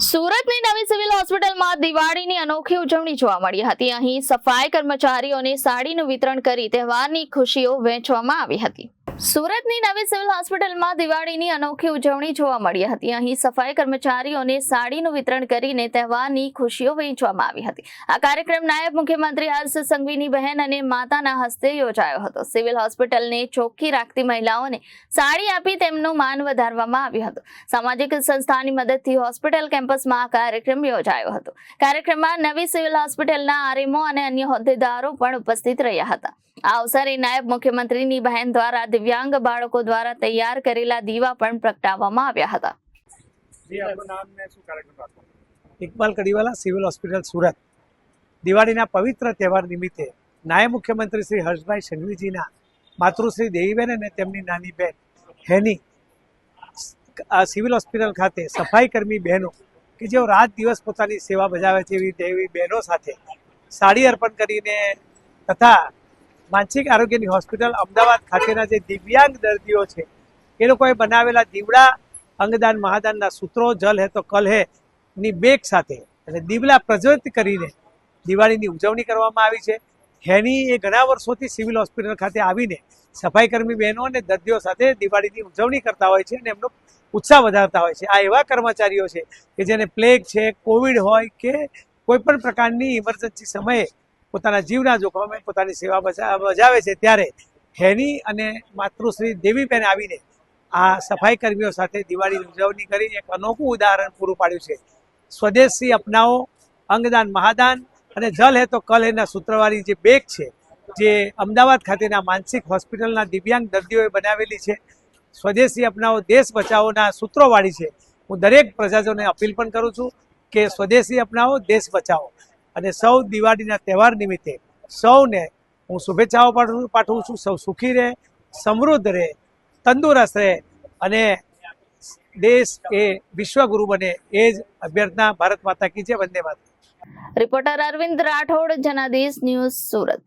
સુરતની નવી સિવિલ હોસ્પિટલમાં દિવાળીની અનોખી ઉજવણી જોવા મળી હતી. અહીં સફાઈ કર્મચારીઓને સાડીનું વિતરણ કરી તહેવારની ખુશીઓ વહેંચવામાં આવી હતી. સુરતની નવી સિવિલ હોસ્પિટલમાં દિવાળીની અનોખી ઉજવણી જોવા મળી હતી. અહીં સફાઈ કર્મચારીઓને સાડીનું વિતરણ કરીને તહેવારની ખુશીઓ વહેંચવામાં આવી હતી. આ કાર્યક્રમ નાયબ મુખ્યમંત્રી હર્ષ સંઘવીની બહેન અને માતાના હસ્તે યોજાયો હતો. સિવિલ હોસ્પિટલને ચોખ્ખી રાખતી મહિલાઓને સાડી આપી તેમનું માન વધારવામાં આવ્યું હતું. સામાજિક સંસ્થાની મદદથી હોસ્પિટલ કેમ્પસમાં આ કાર્યક્રમ યોજાયો હતો. કાર્યક્રમમાં નવી સિવિલ હોસ્પિટલના આરએમઓ અને અન્ય હોદ્દેદારો પણ ઉપસ્થિત રહ્યા હતા. આ અવસરે નાયબ મુખ્યમંત્રીની બહેન દ્વારા દિવ્યાંગ બાળકો દ્વારા તૈયાર કરેલા દીવા પણ પ્રગટાવવામાં આવ્યા હતા. જી આપનું નામ ને શું કાર્યક્રમ રાખો? Iqbal Kadiwala civil hospital Surat. દિવાળીના પવિત્ર તહેવાર નિમિત્તે નાયબ મુખ્યમંત્રી શ્રી હર્ષભાઈ સંઘવીજીના માતૃશ્રી દેવીબેન અને તેમની નાની બેન હેની સિવિલ હોસ્પિટલ ખાતે સફાઈ કર્મી બહેનો કે જેઓ રાત દિવસ પોતાની સેવા બજાવે છે એવી દેવી બહેનો સાથે સાડી અર્પણ કરીને તથા માનસિક આરોગ્યની હોસ્પિટલ અમદાવાદ ખાતેના જે દિવ્યાંગ દર્દીઓ છે, એ લોકોએ બનાવેલા દીવડા અંગદાન મહાદાનના સૂત્રો, જલ હે તો કલ હે, ની બેગ સાથે, એટલે દીવડા પ્રજ્વલિત કરીને દિવાળીની ઉજવણી કરવામાં આવી છે. હેની એ ઘણા વર્ષોથી સિવિલ હોસ્પિટલ ખાતે આવીને સફાઈ કર્મી બહેનો અને દર્દીઓ સાથે દિવાળીની ઉજવણી કરતા હોય છે અને એમનો ઉત્સાહ વધારતા હોય છે. આ એવા કર્મચારીઓ છે કે જેને પ્લેગ છે, કોવિડ હોય કે કોઈ પણ પ્રકારની ઇમરજન્સી સમયે પોતાના જીવના જોખમે પોતાની સેવા બજા- બજાવે છે ત્યારે હેની અને માતૃશ્રી દેવીબેન આવીને આ સફાઈ કર્મીઓ સાથે દિવાળી ઉજવણી કરી એક અનોખું ઉદાહરણ પૂરું પાડ્યું છે. સ્વદેશી અપનાવો, અંગદાન મહાદાન અને જલ હે તો કલ હેના સૂત્રવાળી જે બેગ છે, જે અમદાવાદ ખાતેના માનસિક હોસ્પિટલના દિવ્યાંગ દર્દીઓએ બનાવેલી છે. સ્વદેશી અપનાવો, દેશ બચાવોના સૂત્રોવાળી છે. હું દરેક પ્રજાજનોને અપીલ પણ કરું છું કે સ્વદેશી અપનાવો, દેશ બચાવો. અને સૌ દિવાળીના તહેવાર નિમિત્તે સૌને હું શુભેચ્છાઓ પાઠવું છું. સૌ સુખી રહે, સમૃદ્ધ રહે, તંદુરસ્ત રહે અને દેશ એ વિશ્વગુરુ બને એ જ અભ્યર્થના ભારત માતા કી છે વંદે માતા રિપોર્ટર અરવિંદ રાઠોડ, જનાદેશ ન્યૂઝ સુરત.